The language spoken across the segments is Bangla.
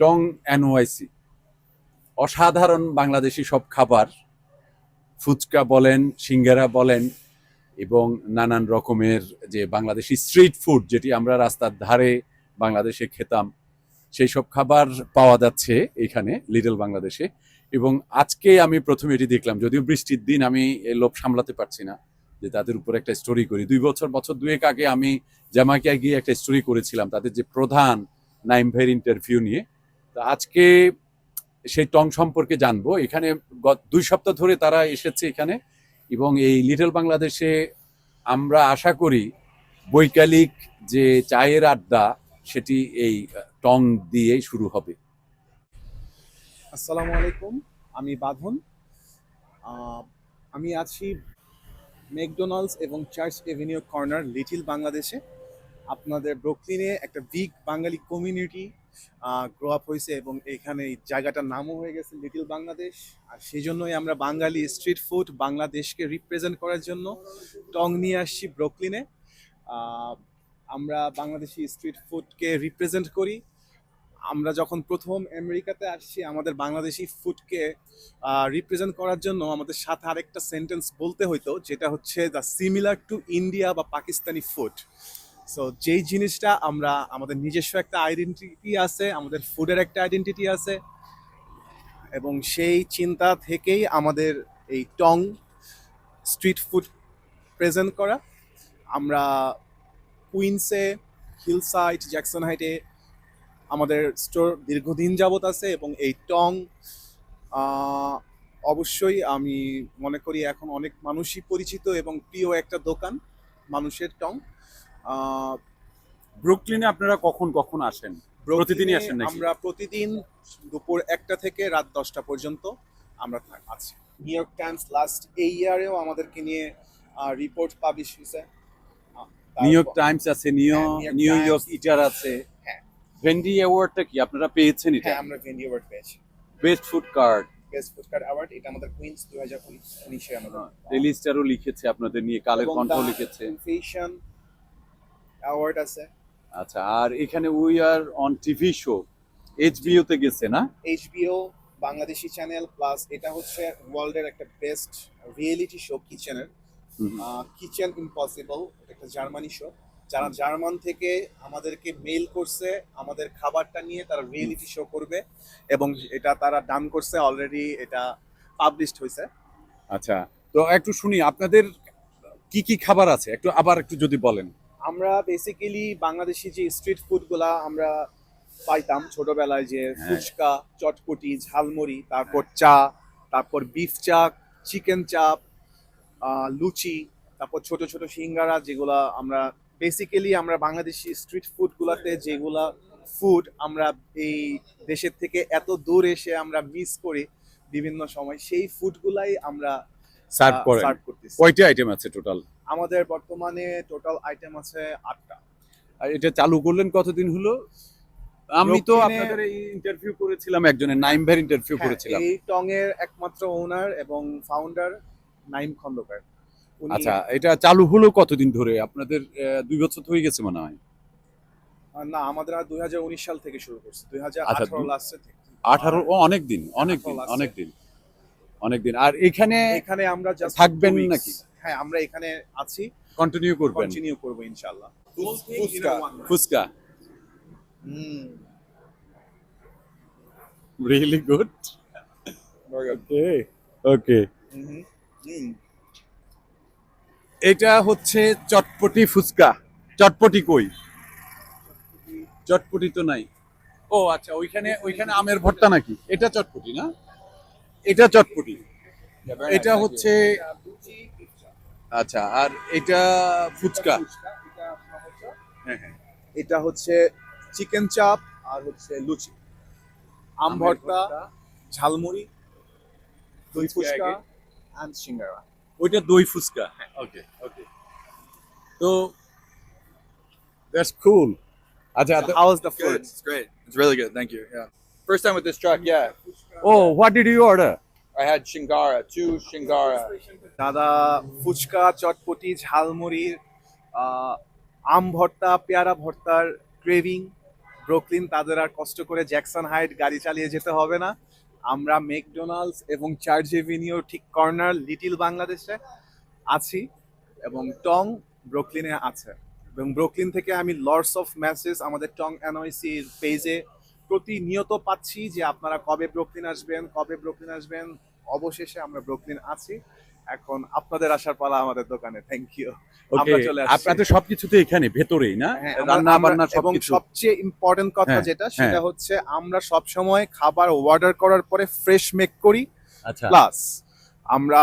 টং এনওয়াইসি। অসাধারণ বাংলাদেশি সব খাবার। ফুচকা বলেন, সিঙ্গারা বলেন এবং নানান রকমের যে বাংলাদেশি স্ট্রিট ফুড যেটি আমরা রাস্তার ধারে বাংলাদেশে খেতাম, সেই সব খাবার পাওয়া যাচ্ছে এখানে লিটল বাংলাদেশে। এবং আজকে আমি প্রথমে এটি দেখলাম, যদিও বৃষ্টির দিন আমি লোভ সামলাতে পারছি না যে তাদের উপর একটা স্টোরি করি। দুই বছর বছর দুয়েক আগে আমি জামাইকায় গিয়ে একটা স্টোরি করেছিলাম, তাদের যে প্রধান নাইম ভাইয়ের ইন্টারভিউ নিয়ে। আজকে সেই টং সম্পর্কে জানব। এখানে গত দুই সপ্তাহ ধরে তারা এসেছে এখানে এবং এই লিটল বাংলাদেশে আমরা আশা করি বৈকালিক যে চায়ের আড্ডা, সেটি এই টং দিয়ে শুরু হবে। আসসালামু আলাইকুম, আমি বাঁধন। আমি আছি ম্যাকডোনাল্ডস এবং চার্চ এভিনিউ কর্নার লিটিল বাংলাদেশে। আপনাদের ব্রুকলিনে একটা big Bangali community grow up হয়েছে এবং এখানে এই জায়গাটার নামও হয়ে গেছে লিটিল বাংলাদেশ আর সেই জন্যই আমরা বাঙালি স্ট্রিট ফুড বাংলাদেশকে রিপ্রেজেন্ট করার জন্য টং নিয়ে আসছি ব্রুকলিনে আমরা বাংলাদেশি স্ট্রিট ফুডকে রিপ্রেজেন্ট করি। আমরা যখন প্রথম আমেরিকাতে আসছি, আমাদের বাংলাদেশি ফুডকে রিপ্রেজেন্ট করার জন্য আমাদের সাথে আরেকটা সেন্টেন্স বলতে হইতো, যেটা হচ্ছে দ্য সিমিলার টু ইন্ডিয়া বা পাকিস্তানি ফুড সো যেই জিনিসটা আমরা, আমাদের নিজস্ব একটা আইডেন্টিটি আছে, আমাদের ফুডের একটা আইডেন্টিটি আছে, এবং সেই চিন্তা থেকেই আমাদের এই টং স্ট্রিট ফুড প্রেজেন্ট করা। আমরা কুইন্সে হিলসাইড জ্যাকসন হাইটে আমাদের স্টোর দীর্ঘদিন যাবত আছে, এবং এই টং অবশ্যই আমি মনে করি এখন অনেক মানুষই পরিচিত এবং প্রিয় একটা দোকান, মানুষের টং। ব্রুকলিনে আপনারা কখন কখন আসেন? প্রতিদিনই আসেন নাকি? আমরা প্রতিদিন দুপুর একটা থেকে রাত দশটা পর্যন্ত আমরা আছি। নিউ ইয়র্ক টাইমস লাস্ট এই ইয়ারেও আমাদেরকে নিয়ে রিপোর্ট পাবলিশ হয়েছে। নিউ ইয়র্ক টাইমস আছে নিউ হ্যাঁ, নিউ ইয়র্ক। ইটার আছে। হ্যাঁ। ভেন্ডি অ্যাওয়ার্ডটা কি? আপনারা পেয়েছেন এটা? হ্যাঁ আমরা ভেন্ডি অ্যাওয়ার্ড পেয়েছি। Best food cart best food cart award এটা আমাদের কুইন্স দু হাজার উনিশে আমাদের স্টারও লিখেছে আপনাদের নিয়ে কালের কণ্ঠ লিখেছে। Innovation অ্যাওয়ার্ড আছে। আচ্ছা আর এখানে we are on TV show. HBO তে গেছে না? এইচবিও বাংলাদেশি চ্যানেল প্লাস এটা হচ্ছে ওয়ার্ল্ডের একটা বেস্ট রিয়েলিটি শো কিচেনের কিচেন ইম্পসিবল একটা জার্মানি শো যারা জার্মান থেকে আমাদেরকে মেইল করছে আমাদের খাবারটা নিয়ে তারা রিয়েলিটি শো করবে এবং এটা তারা ডান করছে অলরেডি এটা পাবলিশড হয়েছে আচ্ছা তো একটু শুনি আপনাদের কি কি খাবার আছে? একটু আবার একটু যদি বলেন। আমরা বেসিক্যালি বাংলাদেশি যে স্ট্রিট ফুডগুলা আমরা পাইতাম ছোটবেলায় যে হ্যাঁ। ফুচকা চটপটি ঝালমুড়ি তারপর চা তারপর বিফ চা চিকেন চাপ লুচি তারপর ছোট ছোট সিঙ্গারা যেগুলা আমরা বেসিক্যালি আমরা বাংলাদেশি স্ট্রিট ফুডগুলাতে যেগুলা ফুড আমরা এই দেশের থেকে এত দূর এসে আমরা মিস করি বিভিন্ন সময় সেই ফুডগুলাই আমরা সার্ভ করতেছি। কয়টা আইটেম আছে টোটাল আমাদের বর্তমানে টোটাল আইটেম আছে আটটা। আর এটা চালু করলেন কতদিন হলো? আমি তো আপনাদের এই ইন্টারভিউ করেছিলাম একজনের নাইম ভাইয়ের ইন্টারভিউ হ্যাঁ, করেছিলাম। এই টং এর একমাত্র ওনার এবং ফাউন্ডার নাইম খন্দকার। আচ্ছা এটা চালু হলো কতদিন ধরে? আপনাদের দুই বছর তো হয়ে গেছে মনে হয়। না আমাদের দুই হাজার উনিশ সাল থেকে শুরু করছে। দুই হাজার আচ্ছা, আঠারো দু- লাস্টে থেকে। আঠারো ও অনেক দিন অনেক দিন। অনেক দিন অনেক দিন। আর এখানে এখানে আমরা থাকবেন নাকি? হ্যাঁ আমরা এখানে আছি। কন্টিনিউ করবেন। কন্টিনিউ করব ইনশাআল্লাহ। Fuchka fuchka hmm. Really good okay okay এটা হচ্ছে চটপটি ফুচকা। চটপটি কই? চটপটি তো নাই। ও আচ্ছা ওইখানে ওইখানে আমের ভর্তা নাকি? এটা চটপটি না? এটা চটপটি। এটা হচ্ছে আচ্ছা আর এটা ফুচকা হ্যাঁ হ্যাঁ এটা হচ্ছে চিকেন চাপ আর হচ্ছে লুচি আম ভর্তা ঝালমুড়ি দই ফুচকা। অ্যান্ড সিঙ্গারা ওইটা দই ফুচকা ওকে ওকে তো দ্যাটস কুল আচ্ছা is the Good. food? It's great. It's really good. Thank you. Yeah. First time with this truck. Yeah. Oh what did you order I had Shingara, two Shingara. দাদা ফুচকা চটপটি ঝালমুড়ির আম ভর্তা পেয়ারা ভর্তার ক্রেভিং ব্রুকলিন তাদের আর কষ্ট করে জ্যাকসন হাইট গাড়ি চালিয়ে যেতে হবে না আমরা ম্যাকডোনাল্ডস এবং চার্জ এভিনিউ ঠিক কর্নার লিটিল বাংলাদেশে আছি এবং টং ব্রুকলিনে আছে এবং ব্রুকলিন থেকে আমি লর্ডস অফ মেসেজ আমাদের টং এনওয়াইসির পেজে প্রতিনিয়ত পাচ্ছি যে আপনারা কবে ব্রুকলিন আসবেন কবে ব্রুকলিন আসবেন অবশেষে আমরা ব্রুকলিন আছি। এখন আপনাদের আসার পালা আমাদের দোকানে। থ্যাংক ইউ আমরা চলে আসছি। আপনাদের সবকিছু তো এখানে ভেতরেই না? হ্যাঁ, রান্না বান্না এবং সবচেয়ে ইম্পর্টেন্ট কথা হ্যাঁ, যেটা সেটা হ্যাঁ। হচ্ছে আমরা সব সময় খাবার অর্ডার করার পরে ফ্রেশ মেক করি। আচ্ছা। প্লাস আমরা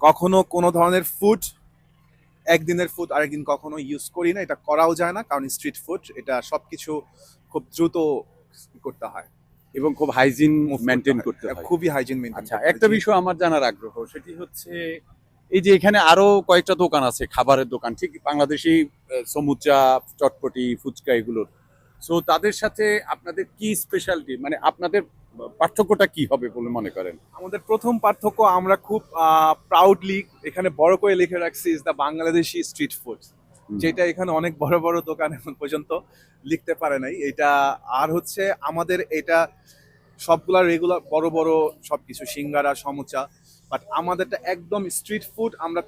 কখনো কোনো ধরনের ফুড একদিনের ফুড আরেকদিন কখনো ইউজ করি না। এটা করাও যায় না কারণ স্ট্রিট ফুড এটা সবকিছু খুব দ্রুত করতে হয়। এবং খুব হাইজিন মেনটেন করতে হয়। খুবই হাইজিন মেনটেন আচ্ছা একটা বিষয় আমার জানার আগ্রহ সেটি হচ্ছে এই যে এখানে আরও কয়েকটা দোকান আছে খাবারের দোকান ঠিক বাংলাদেশি সমুচা চটপটি ফুচকা এগুলোর। সো তাদের সাথে আপনাদের কি স্পেশালিটি মানে আপনাদের পার্থক্যটা কি হবে বলে মনে করেন? আমাদের প্রথম পার্থক্য আমরা খুব প্রাউডলি এখানে বড় করে লিখে রাখছি is the Bangladeshi street food যেটা এখানে অনেক বড় বড় দোকান এখন পর্যন্ত লিখতে পারে নাই। এটা আর হচ্ছে আমাদের এটা সবগুলা রেগুলার বড় বড় সবকিছু সিঙ্গারা সমুচা বাট আমাদেরটা একদম স্ট্রিট ফুড আমরা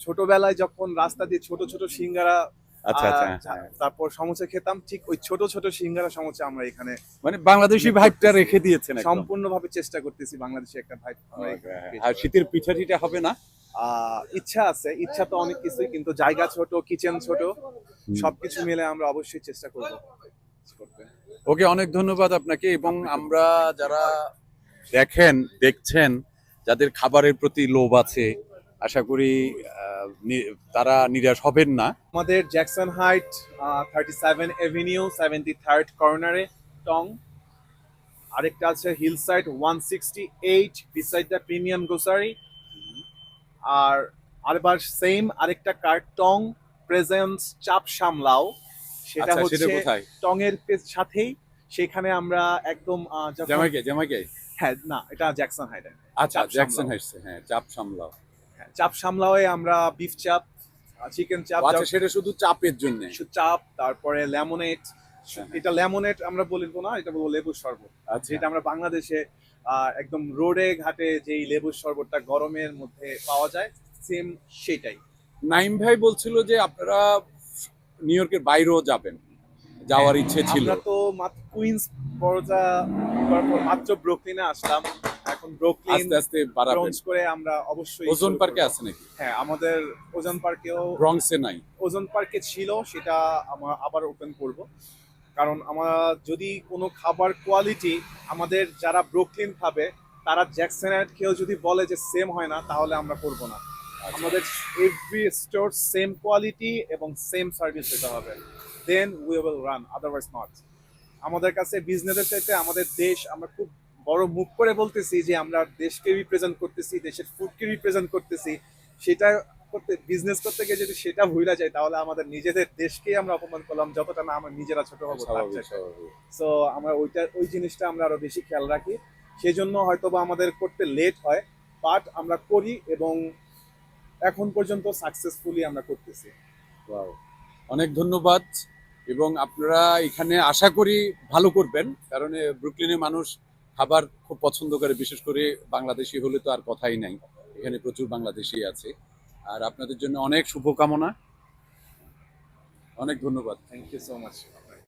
ছোটবেলায় যখন রাস্তা দিয়ে ছোট ছোট সিঙ্গারা আচ্ছা আচ্ছা হ্যাঁ। তারপর সমুচা খেতাম ঠিক ওই ছোট ছোট সিঙ্গারা সমুচা আমরা এখানে মানে বাংলাদেশি ভাইবটা রেখে দিয়েছেন। সম্পূর্ণভাবে চেষ্টা করতেছি বাংলাদেশে একটা ভাই আমরা এখানে Okay, create আর শীতের পিঠা টিঠা হবে না? ইচ্ছা আছে ইচ্ছা তো অনেক কিছুই কিন্তু জায়গা ছোট কিচেন ছোট সবকিছু মিলে আমরা অবশ্যই চেষ্টা করব। ওকে অনেক ধন্যবাদ আপনাকে এবং আমরা যারা দেখেন দেখছেন যাদের খাবারের প্রতি লোভ আছে আশা করি তারা নিরাশ হবেন না। আমাদের Jackson Heights thirty seven avenue seventy third কর্নারে টং। আরেকটা আছে Hillside one sixty eight beside the premium grocery আর আরেবার সেম আরেকটা কার্ড টং প্রেজেন্স চাপ সামলাও। সেটা আচ্ছা হচ্ছে টং এর সাথেই। সেখানে আমরা একদম জামাইকে জামাইকে হ্যাঁ না এটা জ্যাকসন হাইটে আচ্ছা জ্যাকসন। হাইটসে হ্যাঁ চাপ সামলাও। হ্যাঁ, চাপ সামলাওয়ে আমরা বিফ চাপ চিকেন চাপ আচ্ছা সেটা শুধু চাপের জন্য? কিছু চাপ তারপরে লেমনেট হ্যাঁ। এটা লেমনেট আমরা বলব না এটা বলব লেবুর শরবত। আচ্ছা। যেটা আমরা বাংলাদেশে একদম রোডে ঘাটে যেই লেবুর শরবতটা গরমের মধ্যে পাওয়া যায় সেম সেটাই। নাইম ভাই বলছিল যে আপনারা নিউ ইয়র্কের বাইরেও যাবেন যাওয়ার ইচ্ছে ছিল। আমরা তো মাত্র কুইন্স করার মাত্র ব্রুকলিনে আসলাম এখন ব্রুকলিন আস্তে আস্তে ব্রঞ্চ করে আমরা অবশ্যই ওজন পার্কে। আছে নাকি? হ্যাঁ আমাদের ওজন পার্কেও ব্রঙ্কসে নাই। ওজন পার্কে ছিল সেটা আমরা আবার ওপেন করব। কারণ আমরা যদি কোনো খাবার কোয়ালিটি আমাদের যারা ব্রুকলিন খাবে তারা জ্যাকসনের কেউ যদি বলে যে সেম হয় না তাহলে আমরা করব না। আমাদের এভরি স্টোর সেম কোয়ালিটি এবং সেম সার্ভিস দিতে হবে। Then we will run otherwise not আমাদের কাছে বিজনেসের চাইতে আমাদের দেশ আমরা খুব বড় মুখ করে বলতেছি যে আমরা দেশকে রিপ্রেজেন্ট করতেছি দেশের ফুডকে রিপ্রেজেন্ট করতেছি। সেটা করতে বিজনেস করতে গিয়ে যদি সেটা ভুলে যায় তাহলে আমাদের নিজেদের দেশকেই আমরা অপমান করলাম যতটা না আমরা নিজেরা ছোট হব সো আমরা ওইটা ওই জিনিসটা আমরা আরও বেশি খেয়াল রাখি। সেই জন্য হয়তো বা আমাদের করতে লেট হয় বাট আমরা করি এবং এখন পর্যন্ত সাকসেসফুলি আমরা করতেছি. অনেক ধন্যবাদ এবং আপনারা এখানে আশা করি ভালো করবেন কারণ ব্রুকলিনে মানুষ খাবার খুব পছন্দ করে বিশেষ করে বাংলাদেশি হলে তো আর কথাই নাই। এখানে প্রচুর বাংলাদেশি আছে। আর আপনাদের জন্য অনেক শুভকামনা। অনেক ধন্যবাদ। Thank you so much